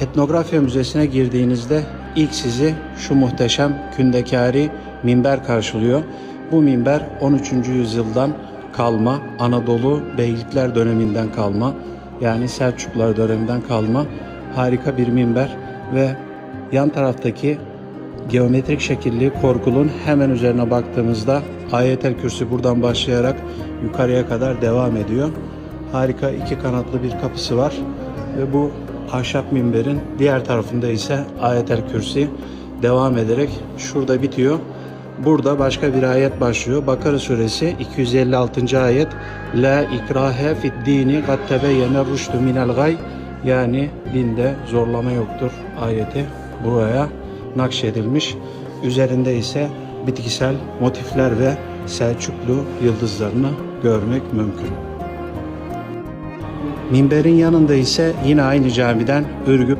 Etnografya Müzesi'ne girdiğinizde ilk sizi şu muhteşem kündekari minber karşılıyor. Bu minber 13. yüzyıldan kalma, Anadolu Beylikler döneminden kalma, yani Selçuklular döneminden kalma harika bir minber ve yan taraftaki geometrik şekilli korkulun hemen üzerine baktığımızda ayetel kürsü buradan başlayarak yukarıya kadar devam ediyor. Harika iki kanatlı bir kapısı var ve bu ahşap minberin diğer tarafında ise ayetel kürsi devam ederek şurada bitiyor. Burada başka bir ayet başlıyor. Bakara suresi 256. ayet La ikrahe fid dini kad tebeyyene rüştü minel gay yani dinde zorlama yoktur ayeti buraya nakşedilmiş. Üzerinde ise bitkisel motifler ve Selçuklu yıldızlarını görmek mümkün. Minberin yanında ise yine aynı camiden Ürgüp